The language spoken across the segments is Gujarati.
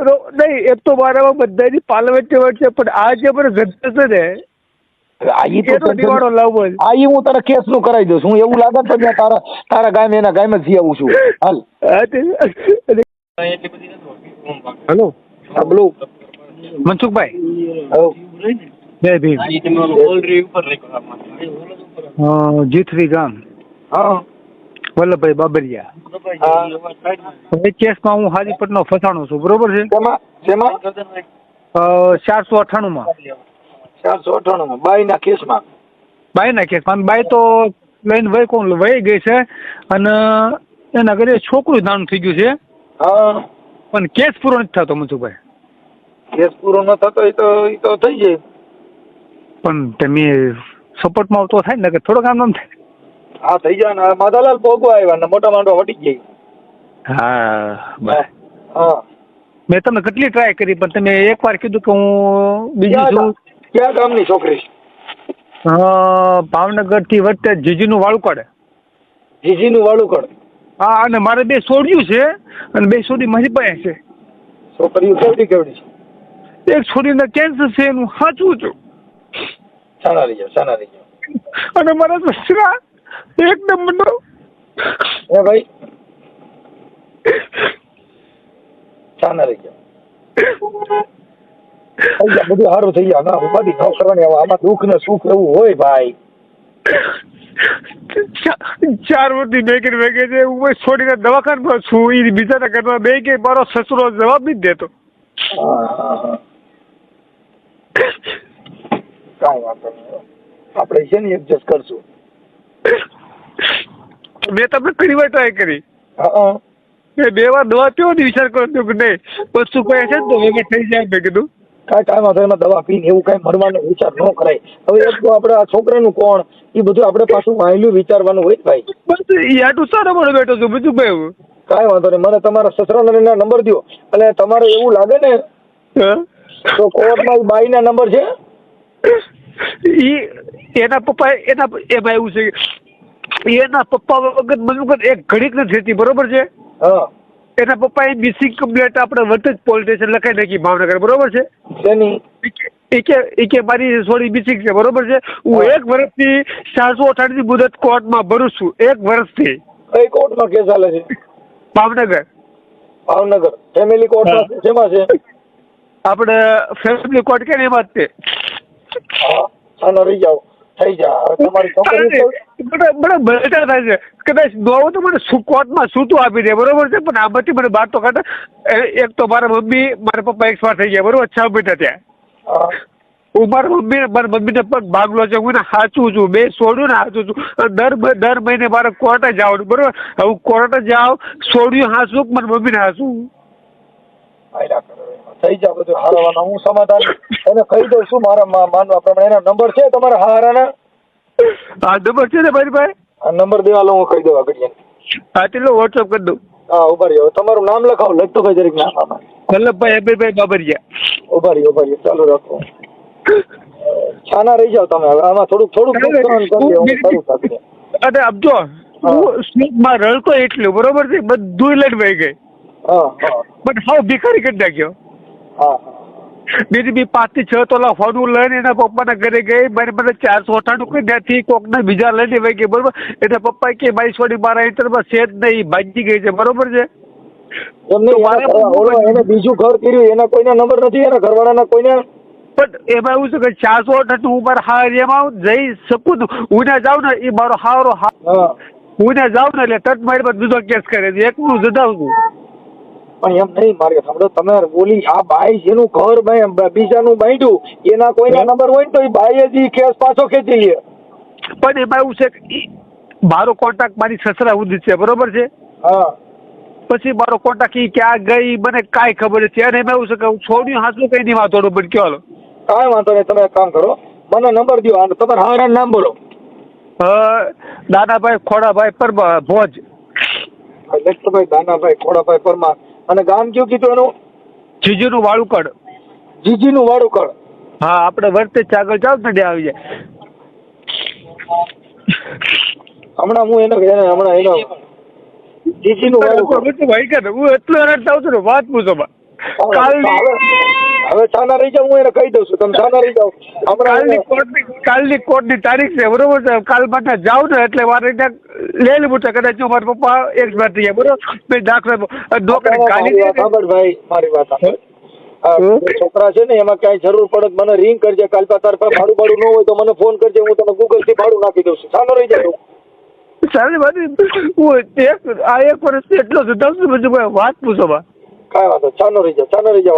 રો- નહીં એક તો મારામાં બધાની પાર્લામેન્ટ છે પણ આ જે મને ગદ્ય છે ને આ ઈ હું તારા કેસનું કરાવી દઉં છું. હું એવું લાગે તો ત્યાં તારા તારા ગામ એના ગામ જઈ આવું છું. હાલ. હા, તે- બોલો. મનસુખભાઈ. જય ભીમ. જીથરી ગામ. હા. વલ્લભભાઈ બાબરિયા. કેસમાં હું હાજીપટનો ફસાણો છું. બરોબર છે? ચારસો અઠાણું માં ચારસો અઠાણું માં બાઈ ના કેસમાં? બાઈના કેસમાં. બાઈ તો લઈને વહી કોણ વહી ગઈ છે અને એના ઘરે છોકરું નાનું થઈ ગયું છે. પણ કેસ પૂરો નથી થતો મનસુખભાઈ. કેસ પૂરો ન થતો એ તો એ તો થઈ જાય. પણ તમે સપોર્ટમાં તો થાય ને કે થોડો કામ નામ થાય. હા થઈ જાય ને. માધાલાલ પોગવા આવ્યા ને મોટા માંડવા વટી ગઈ હા હા મેં તમને કેટલી ટ્રાય કરી પણ તમે એકવાર કીધું કે હું બીજી છું ક્યાં ગામની છોકરી? ભાવનગરથી વચ્ચે જીજીનું વાળું કાઢે જીજીનું વાળું કર હા અને મારે બે છોડ્યું છે અને બે છોડી મારી પાસે છે. છોકરીઓ કેવડી કેવડી છે? એક છોડીને કેન્સર છે એનું સાચું છું. સારા રહી જાવ સારા રહી જાવ અને મારા સસરા એક નંબરનો એ ભાઈ. ચાના રહી થઈ બધું સારું થઈ ગયા. ના ઉપાધિ ન કરવાની હવે આમાં દુઃખ ને સુખ એવું હોય ભાઈ. ચાર વર્ષથી બે કે છે હું છોડીને દવાખાનામાં છું એ બીજાના ઘરમાં બે કે મારો સસરો જવાબ નથી દેતો. કાંઈ વાંધો નહીં. આપણે છે ને એડજસ્ટ કરશું. મેં તમને ઘણી વાર ટ્રાય કરી. મેં બે વાર દવા પીવો ને વિચાર કરો તો કે નહીં? વસ્તુ કોઈ છે ને તો વેગળ થઈ જાય. મેં કીધું કાંઈ કાંઈ વાંધો એમાં દવા પીને એવું કાંઈ મરવાનો વિચાર ન કરાય. હવે એક તો આપણે આ છોકરાનું કોણ? એ બધું આપણે પાછું વાયલું વિચારવાનું હોય ભાઈ. બસ એ આટલું સારા મને બેઠો છું બીજું ભાઈ કાંઈ વાંધો નહીં મને તમારા સસરાના નંબર દો અને તમારે એવું લાગે ને? તો કોર્ટમાં બાઈના નંબર છે? ઈ એના પપ્પા એના એમાં એવું છે એના પપ્પા વખત મને વખત એક ઘડીક નથી થતી બરોબર છે? એના એના પપ્પાએ મિસિંગ કમ્પ્લેટ આપણે વર્તજ પોલીસ સ્ટેશન લખાઈ નાખી ભાવનગર બરોબર છે? એ કે એ મારી થોડી મિસિંગ છે બરોબર છે? હું એક વર્ષથી ચારસો અઠાણું મુદત કોર્ટમાં ભરું છું એક વર્ષથી. કઈ કોર્ટમાં કેસ ચાલે છે? ભાવનગર. ભાવનગર. ફેમિલી કોર્ટમાં શેમાં છે આપણે ફેમિલી કોર્ટ કે ને એમાં જ તે. હા. રહી જાઓ. થઈ જા. તમારી છોકરી તો- મને મને બળતરા થાય છે કદાચ તો મને કોર્ટમાં સૂતું આપી દે બરોબર છે? પણ આમાંથી મને બહાર તો કાઢે. એક તો મારા મમ્મી મારા પપ્પા એક્સપાયર થઈ ગયા બરોબર? છ મહિના ત્યાં. હા. મારા મમ્મી મારા મમ્મીને પગ ભાગલો છે. હું સાચું છું. બે છોડ્યું ને સાચું છું. દર દર મહિને મારે કોર્ટે જવાનું બરોબર? હું કોર્ટે જાઉં છોડ્યું હાસું મારા મમ્મીને હાસું. થઈ જાવ બધું હારવાના. હું સમાધાન. એને કહી દઉં છું મારા માનવા પ્રમાણે. એના નંબર છે તમારા હારાના? હા નંબર છે ને મારી પાસે આ નંબર દેવા લો હું કહી દઉં આગળ હા તેટલો વોટ્સઅપ કરી દઉં. હા ઊભા રહ્યો તમારું નામ લખાવો. લખતો ભાઈ જરીક નામ આમાં. વલ્લભભાઈ અભયભાઈ બાબરિયા. ઊભા રહ્યો ઊભા રહ્યો ચાલુ રાખો. છાના રહી જાઓ તમે હવે. આમાં થોડુંક થોડુંક દુઃખ કરી હું કરું સાથે. અરે આમ જો હું. સ્નેકમાં રડતો એટલું બરોબર છે? બધું વહી ગઈ. હા હા. પણ હાવ ભિખારી કરી નાખ્યો. હા. બીજી બી પાંચથી છ તોલા ફોનું લઈને એના પપ્પાના ઘરે ગઈ મારે મને ચારસો અઠાણું કઈ ત્યાંથી કોકના બીજા લઈને વહી ગઈ બરોબર? એના પપ્પા કે મારી છોડી મારા ઇન્ટરમાં છે જ નહીં ભાગી ગઈ છે બરોબર છે? એના બીજું ઘર કર્યું એના કોઈના નંબર નથી એના ઘરવાળાના કોઈના? પણ એમાં એવું છે કે ચારસો અઠાણું હું મારા હા એરિયામાં જઈ શકું હું ને જાઉં ને એ મારો હારો હા હા. હું ને જાઉં ને એટલે તટ મારી પર બીજો કેસ કરે છે. એકનું જદાવું છું. પણ એમ નહીં મારે સાંભળો તમે બોલી આ બાઈ જેનું ઘર બીજાનું બાંધ્યું એના કોઈના નંબર હોય ને તો એ બાઈએ જ કેસ પાછો ખેંચી લે. પણ એમાં એવું છે કે મારો કોન્ટેક્ટ મારી સસરા સુધી છે બરોબર છે? હા. પછી મારો કોન્ટેક્ટ એ ક્યાં ગઈ મને કાંઈ ખબર નથી. અને એમાં એવું છે કે હું છોડ્યું હાથું કઈ નહીં વાંધો પણ કયો હાલો. કાંઈ વાંધો નહીં તમે કામ કરો મને નંબર દો અને તમારા હારાનું નામ બોલો દાદાભાઈ ખોડાભાઈ પરમા ભોજ. લખતભાઈ દાનાભાઈ ખોડાભાઈ પરમાર અને ગામ કયું કીધું એનું? જીજુનું વાળુકડ. જીજીનું વાળુકડ. હા આપણે વર્તે આગળ જાવ ને આવી જાય. હમણાં હું એનો હમણાં એનો જીજીનું વાળુકડ. હું ભાઈ કે હું છું ને વાત પૂછો બા કાલની હવે છાના રહી જાવ હું એને કહી દઉં છું. તમે છાના રહી જાવ કાલની કોર્ટની કાલની કોર્ટની તારીખ છે બરોબર છે? કાલ માટે જાવ ને એટલે મારે ત્યાં લઈ પૂછે છે. કદાચ જો મારા પપ્પા એક્સપાયર થઈ ગયા બરોબર? મેં દાખલા મારી વાત ભાઈ મારી વાત છોકરા છે ને એમાં ક્યાંય જરૂર પડે મને રિંગ કરજે. કાલ પા તાર પાસે ભાડું ભાડું ન હોય તો મને ફોન કરજે. હું તને ગૂગલથી ભાડું નાખી દઉં છું. સાનો રહી જાય સારી વાત હું એક આ એક વર્ષથી એટલો જ દસ બધું વાત પૂછો બા. કાંઈ વાંધો ચાનો રહી જાવ ચાનો રહી જાવ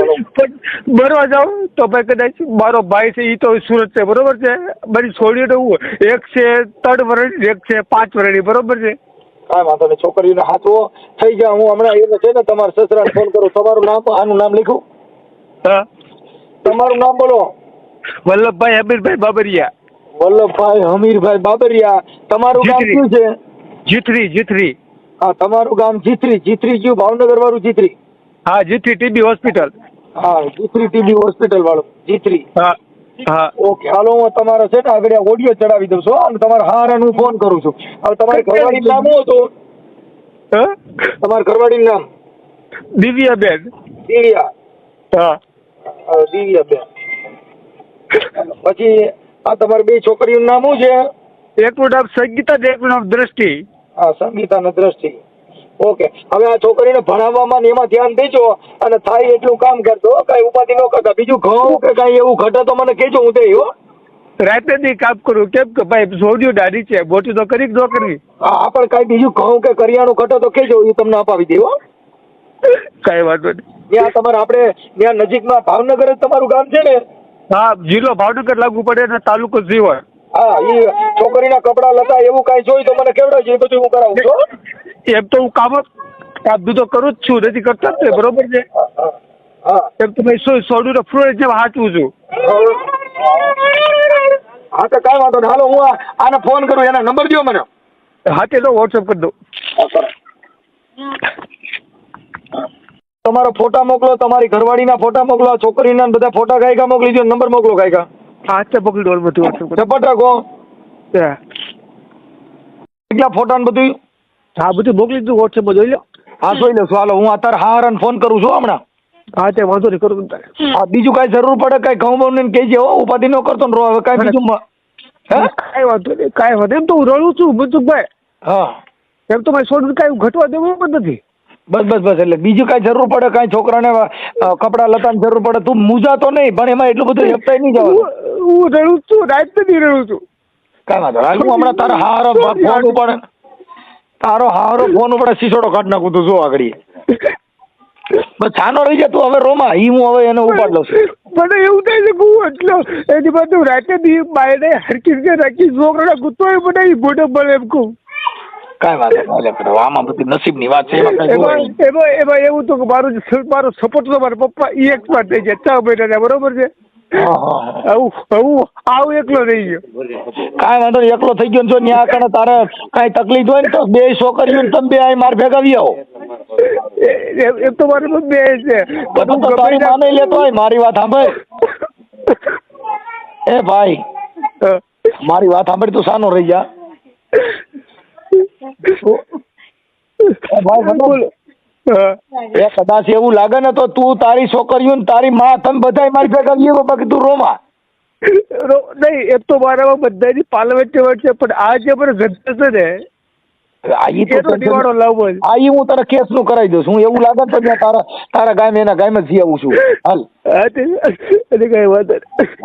બરવા જાઉં તો ભાઈ કદાચ મારો ભાઈ છે એ તો સુરત છે બરોબર છે? મારી છોડીઓ તો એક છે ત્રણ વર્ષ એક છે પાંચ વર્ષની બરોબર છે? કાંઈ વાંધો નહીં છોકરીઓને હાથવો થઈ ગયા. હું હમણાં એને છે ને તમારા સસરાને ફોન કરું. તમારું નામ આનું નામ લીખું. હા? તમારું નામ બોલો. વલ્લભભાઈ હમીરભાઈ બાબરિયા. વલ્લભભાઈ હમીરભાઈ બાબરિયા. તમારું ગામ. શું છે? જીથરી જીથરી હા તમારું ગામ જીથરી જીથરી કયું? ભાવનગર વાળું જીથરી હા જીથરી ટીબી હોસ્પિટલ. હા જીથરી ટીબી હોસ્પિટલ વાળું. જીથરી હા હા. ઓકે હાલો હું તમારો છે ને આગળ ઓડિયો ચડાવી દઉં છું અને તમારા હારાને હું ફોન કરું છું. હવે તમારે ઘરવાળીનું નામ શું હતું? તમારે તમારા નામ નામ? દિવ્યાબેન. દિવ્યા. હા. દિવ્યા બેન પછી આ તમારી બે છોકરીઓનું નામ શું છે? એકનું નામ સંગીતા ને એકનું નામ દ્રષ્ટિ. હા સંગીતા અને દ્રષ્ટિ. ઓકે. હવે આ છોકરીને ભણાવવામાં એમાં ધ્યાન દેજો અને થાય એટલું કામ કરજો. કઈ ઉપાધિ ન કરતા. બીજું ઘઉં કે કઈ એવું ઘટે તો મને કહેજો હું દઈ રાતે દી કામ કરું. કેમ કે ભાઈ સોડિયું ડાડી છે. બોટી તો કરી ન કરવી હા પણ કઈ બીજું ઘઉં કે કરિયાણું ઘટે તો કહેજો એ તમને અપાવી દેવો કઈ વાંધો નહીં. ત્યાં તમારે આપણે ત્યાં નજીકમાં ભાવનગર જ તમારું ગામ છે ને? હા જિલ્લો ભાવનગર લાગુ પડે ને તાલુકો જીવન હા એ છોકરીના કપડા લતા એવું કાંઈ જોઈ તો મને કેવડાવજો એ બધું હું કરાવું છું. એમ તો હું કામ કામ તો કરું જ છું નથી કરતા જ તે બરોબર છે? હા, હા. હા એમ તો ભાઈ સો સોડું ફ્લોર જેમ હાચવું છું. હા તો કાંઈ વાંધો નહીં. હાલો હું આને ફોન કરું એના નંબર દો મને. હાથે તો વોટ્સઅપ કરી દઉં. તમારો ફોટા મોકલો તમારી ઘરવાળીના ફોટા મોકલો છોકરીના બધા ફોટા કાંઈ મોકલી દો નંબર મોકલો ગાયકા હા હાથે પકડી દો બધું વોટ્સઅપ કરી રાખો. કેટલા ફોટા ને બધું હા બધું મોકલી દીધું વોટ્સઅપમાં જોઈ લો. હા જોઈ લઉં છું હાલો હું અત્યારે હારાને ફોન કરું છું હમણાં. હા તે વાંધો નહીં કરું તારે. હા બીજું કાંઈ જરૂર પડે કાંઈ ઘઉં બહુ ને કહેજે હો ઉપાધિ ન કરતો ને રો હવે કાંઈ બીજું હે? કાંઈ વાંધો નહીં કાંઈ વાંધો એમ તો હું રડું છું મનસુખભાઈ હા. એમ તો મારે સોડું કાંઈ ઘટવા દેવું પણ નથી. બસ બસ બસ એટલે બીજું કાંઈ જરૂર પડે કાંઈ છોકરાને કપડા લતાની જરૂર પડે તું મૂંઝાતો નહીં પણ એમાં એટલું બધું હેપતાય નહીં જવાનું. હું હું રડું છું રાત નથી રડું છું. કાંઈ વાંધો હું હમણાં તારા હારો ફોન ઉપડે તારો હારો ફોન ઉપર સીસોડો કાઢ નાખું તું જો આગળ બસ છાનો રહી જા તું હવે રોમા ઈ હું હવે એને ઉપાડ લઉં છું. મને એવું થાય છે કે હું એટલો એની બાજુ હું રાતે દી બાયડે હરકી રીતે રાખી છોકરાના એ મને ઈ મોઢો મળે એમ કહું. કાંઈ વાત નહીં હાલે આમાં બધી નસીબની વાત છે એમાં એમાં એવું તો મારો જે સપોર્ટ તો મારા પપ્પા ઈ એક વાર થઈ જાય છ મહિનાના બરોબર છે. આવું આવું આવું એકલો રહી ગયો. કાંઈ વાંધો નહીં એકલો થઈ ગયો ને જો ન્યા કણે તારે કાંઈ તકલીફ હોય ને તો બે છોકરીઓ ને તમે બે અહીં માર ભેગા આવી આવો. એ- એ- તો મારી એ છે. તો તો તારી માને લેતો હોય મારી વાત સાંભળ. એ ભાઈ મારી વાત સાંભળી તું સાનો રહી જા. ભાઈ બોલો. એ કદાચ એવું લાગે ને તો તું તારી છોકરીઓ ને તારી માં તમે બધાય મારી ભેગા આવો બાકી તું રોમાં નહીં એક તો મારામાં બધાની પાલવચ્ચે વચ્ચે પણ આ જે મને ગંધ છે ને આ ઈ છે. હું તારા કેસનું કરાવી દઉં છું. હું એવું લાગે તો તારા તારા ગામ એના ગામ જ જઈ આવું છું. હાલ. કઈ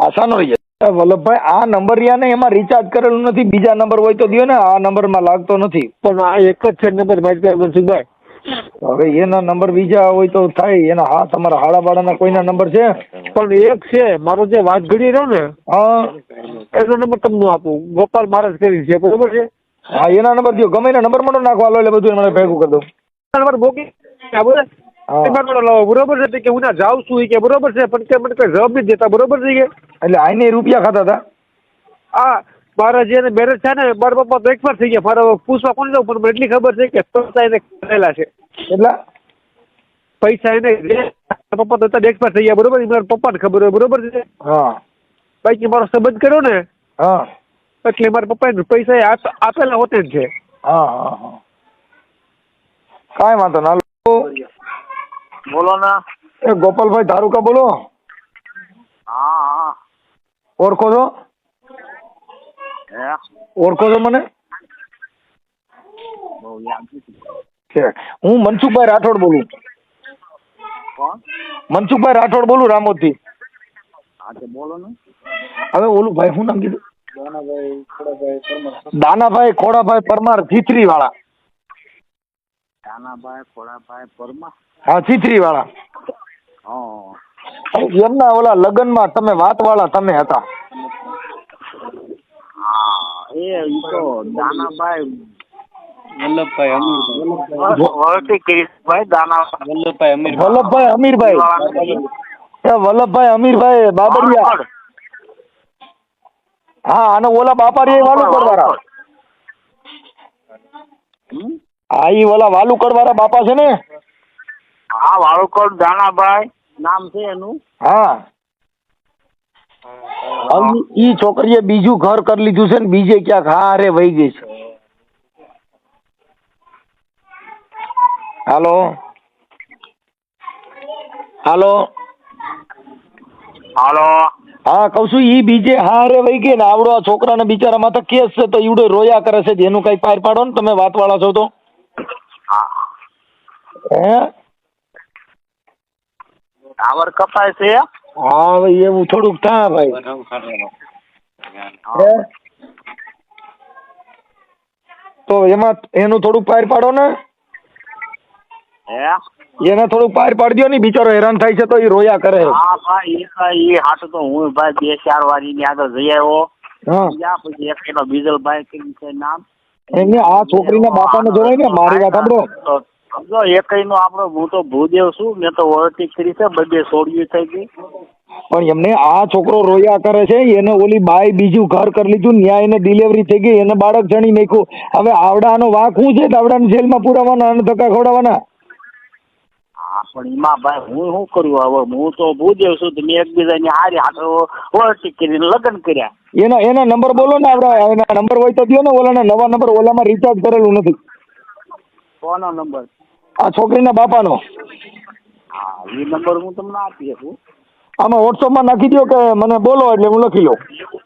આસાનો રહી વલ્લભભાઈ આ નંબર રહ્યા ને એમાં રિચાર્જ કરેલું નથી. બીજા નંબર હોય તો દો ને આ નંબરમાં લાગતો નથી. પણ આ એક જ છે નંબર મારી પાસે મનસુખભાઈ હવે એના નંબર બીજા હોય તો થાય એના હા તમારા હાડા બાડાના કોઈના નંબર છે? પણ એક છે મારો જે વાત ઘડી રહ્યો ને હા. એનો નંબર તમને આપું. ગોપાલ મહારાજ કરી છે બરોબર છે? હા એના નંબર દો ગમે એના નંબર મને નાખવા લો એટલે બધું મને ભેગું કરી દઉં નંબર ભોગી બરોબર હા. નંબર લાવો. બરોબર છે કે હું ના જાઉં છું કે બરોબર છે પણ કે મને કઈ જવાબ નથી દેતા બરોબર છે કે? એટલે આઈને રૂપિયા ખાતા હતા? આ મારા જે મેરેજ છે ને મારા પપ્પા તો એકવાર થઈ ગયા. મારા પૂછવા કોણ જવું? પણ મને એટલી ખબર છે કે પૈસા એને કરેલા છે. એટલા? પૈસા એને પપ્પા તો અત્યારે એક્સપાયર થઈ ગયા બરોબર? મારા પપ્પાને ખબર હોય બરોબર છે? હા. બાકી મારો સંબંધ કર્યો ને હા. એટલે મારા પપ્પાએ પૈસા એ આપેલા હોતે જ છે. હા હા હા. કાંઈ વાંધો ના બોલો ના. એ ગોપાલભાઈ ધારુકા બોલો. હા હા. ઓળખો છો? ઓળખો છો મને? હું મનસુખભાઈ રાઠોડ બોલું. મનસુખભાઈ રાઠોડ બોલું રામોદથી હવે ઓલું ભાઈ શું નામ કીધું? દાનાભાઈ ખોડાભાઈ પરમાર. ચીથરી વાળા દાનાભાઈ ખોડાભાઈ પરમાર. હા ચીથરી વાળા એમના ઓલા લગ્નમાં તમે વાત વાળા તમે હતા. હા એ તો દાનાભાઈ. વલ્લભભાઈ અમીરભાઈ. વલ્લભભાઈ અમીર વલ્લભભાઈ અમીરભાઈ. વલ્લભભાઈ અમીરભાઈ બાબરિયા. હા અને ઓલા બાપારી વાલુકડ વાળા હમ? હા ઈ ઓલા વાલુકડ વાળા બાપા છે ને? હા વાલુકડ દાણાભાઈ નામ છે એનું. હા. ઈ છોકરીએ બીજું ઘર કરી લીધું છે ને બીજે ક્યાંક હારે વહી ગઈ છે. હાલો? હાલો? હાલો? હા કઉ છું ઈ બીજે હારે વહી ગઈ ને આવડો આ છોકરાને બિચારા માથે કેસ છે તો ઈવડે રોયા કરે છે એનું કઈ પાર પાડો ને તમે વાત વાળા છો તો. હા. હે? ટાવર કપાય છે હા ભાઈ એવું થોડુંક થાય ભાઈ. તો એમાં એનું થોડુંક પાર પાડો ને. એને થોડુંક પાર પાડી ને બિચારો હેરાન થાય છે તો એ રોયા કરે. હા ભાઈ એ ભાઈ એ હાટ તો હું ભાઈ બે ચાર વાર એની આગળ જઈ આવ્યો. હા. પછી એક એનો બીજલભાઈ કરીને છે નામ. એને આ છોકરીના બાપાને જોવાય ને મારી વાત સાંભળો. તો એકઈ નો આપણો હું તો ભૂદેવ છું મેં તો ઓળખી કરી છે બધે સોડિયું થઈ ગઈ. પણ એમને આ છોકરો રોયા કરે છે એને ઓલી બાઈ બીજું ઘર કરી લીધું ન્યાય એને ડિલિવરી થઈ ગઈ એને બાળક જણી નાખ્યું. હવે આવડાનો વાંક શું છે? આવડાને જેલમાં પુરાવાના અને ધક્કા ખવડાવવાના. હા પણ એમાં ભાઈ હું શું કરું? હવે હું તો ભૂદેવ છું તો મેં એકબીજાની હારી હાથે ઓળખી કરીને લગ્ન કર્યા. એનો એના નંબર બોલો ને આવડા એના નંબર હોય તો દો ને ઓલાના નવા નંબર ઓલામાં રિચાર્જ કરેલું નથી. કોનો નંબર? આ છોકરીના બાપાનો? હા એ નંબર હું તમને આપી શકું. આમાં વોટ્સઅપમાં નાખી દો કે મને બોલો એટલે હું લખી લઉં.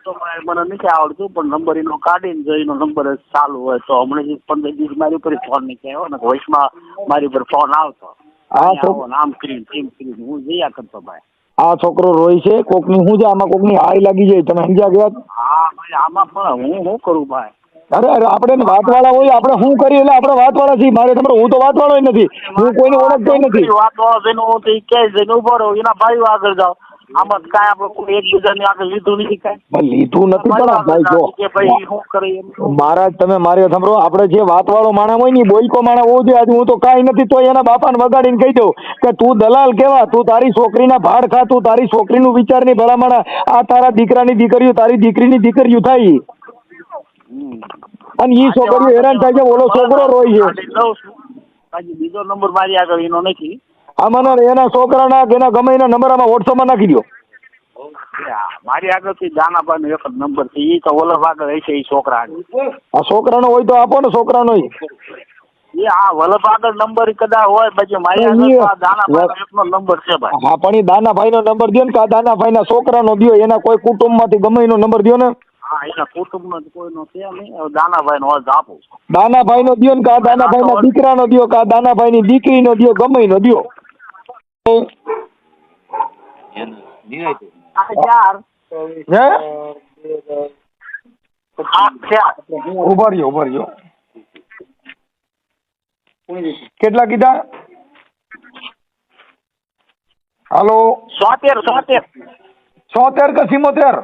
તો મને નથી આવડતું પણ નંબર એનો કાઢીને જો એનો નંબર ચાલુ હોય તો હમણાં પંદર દિવસ મારી ઉપર ફોન નહીં કહેવો ને વોઇસમાં મારી ઉપર ફોન આવતો. હા, તો- નામ કરીને તેમ કરીને હું જયા કરતો ભાઈ. આ છોકરો રોય છે કોકની શું છે આમાં કોકની હાય લાગી જાય તમે સમજ્યા ગયા હા ભાઈ આમાં પણ હું શું કરું ભાઈ? અરે અરે આપણે વાતવાળા હોય આપણે શું કરીએ? એટલે આપણે વાતવાળા છીએ. મારે તમારે હું તો વાતવાળો નથી. હું કોઈને ઓળખતો નથી. વાત વાળો જઈને હું તો ક્યાંય જઈને ઊભો રહું એના ભાઈ આગળ જાઓ. આમાં કાંઈ આપણે કોઈ એકબીજાની આગળ લીધું નથી કાંઈ. લીધું નથી પણ ભાઈ જો ભાઈ શું કરે મહારાજ તમે મારે સાંભળો આપણે જે વાતવાળો માણસ હોય ને બોલકો માણસ હોવું જોઈએ. આજે હું તો કાંઈ નથી તો એના બાપાને વગાડીને કહી દઉં કે તું દલાલ કેવા? તું તારી છોકરીના ભાડ ખા તું તારી છોકરીનું વિચાર નહીં ભલામણ આ તારા દીકરાની દીકરીઓ તારી દીકરીની દીકરીઓ થાય. અને ઈ છોકરીઓ હેરાન થાય છે ઓલો છોકરો રોય છે. બાકી બીજો નંબર મારી આગળ એનો નથી. આમાં એના છોકરાના એના ગમે એના નંબર આમાં વોટ્સઅપમાં નાખી દો મારી આગળથી દાનાભાઈ નો એક નંબર છે. એ તો ઓલર આગળ હશે એ છોકરા આ છોકરાનો હોય તો આપો ને છોકરાનો એ હા વલ્લભ આગળ નંબર કદાચ હોય પછી મારી આગળ દાનાભાઈ એકનો નંબર છે ભાઈ. હા પણ એ દાનાભાઈનો નંબર દો ને કે આ દાનાભાઈના છોકરાનો દો એના કોઈ કુટુંબમાંથી ગમે એનો નંબર દો ને. હા એના કુટુંબનો કોઈનો છે નહીં. હવે દાનાભાઈ નો અર્થ દાનાભાઈનો દો ને કે દાનાભાઈના દીકરાનો દો કે દાનાભાઈની દીકરીનો દો ગમે એનો ચાર હે આઠ ચાર ઊભા રહ્યો ઊભા રહ્યો. કેટલા કીધા? હાલો. સોતેર સોતેર. સોતેર કે સિમોતેર?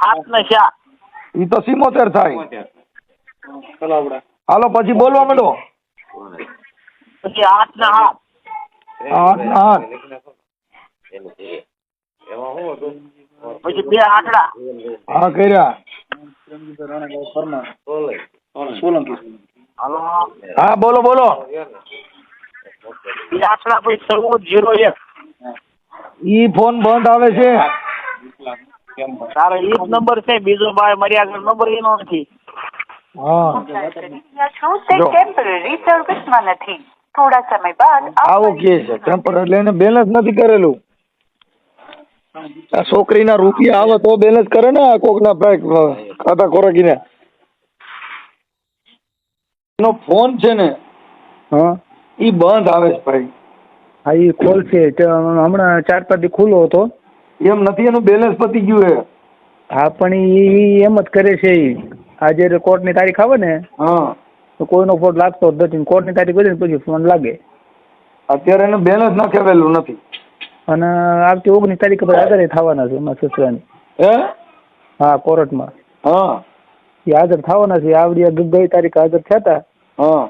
હાથ ને ઈ તો સિમોતેર થાય. હાલો પછી બોલવા માંડો. પછી આઠ ને હાથ. આઠ ને હાથ પછી બે આંકડા હા કર્યા. હા બોલો બોલો. બે આંકડા પછી ચૌદ જીરો એક. ઈ ફોન બંધ આવે છે. તારો ઈ જ નંબર છે બીજો ભાઈ મર્યા આગળ નંબર એનો નથી. થોડા સમય બાદ આપ કે છે ટેમ્પર એને બેલેન્સ નથી કરેલું. આ છોકરીના રૂપિયા આવે તો બેલેન્સ કરે ને આ કોકના પેક ખાતા ખોરાકીને. એનો ફોન છે ને હા. ઈ બંધ આવે છે ભાઈ. હા એ ખોલશે. તે હમણાં ચાર પાંચ દી ખુલ્લો હતો. એમ નથી એનું બેલેન્સ પતી ગયું હે. હા પણ એ એમ જ કરે છે ઈ. આજે કોર્ટની તારીખ આવે ને હા. તો કોઈનો ફોન લાગતો જ નથી. કોર્ટની તારીખ ને પછી ફોન લાગે. અત્યારે એનું બેલેન્સ નાખેલું નથી. અને આવતી ઓગણીસ તારીખે પછી હાજર થવાના છે એમાં સસરાની. હે? હા કોર્ટમાં. હા. એ હાજર થવાના છે. આવડી ગઈ તારીખ હાજર થયા હતા હા.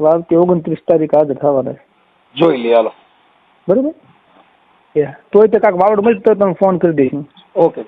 આવતી ઓગણત્રીસ તારીખ હાજર થવાના છે. જોઈ લે હાલો. બરોબર? એ તોય તો કાંઈક વાવડ મળી તો તમે ફોન કરી દઈશું ઓકે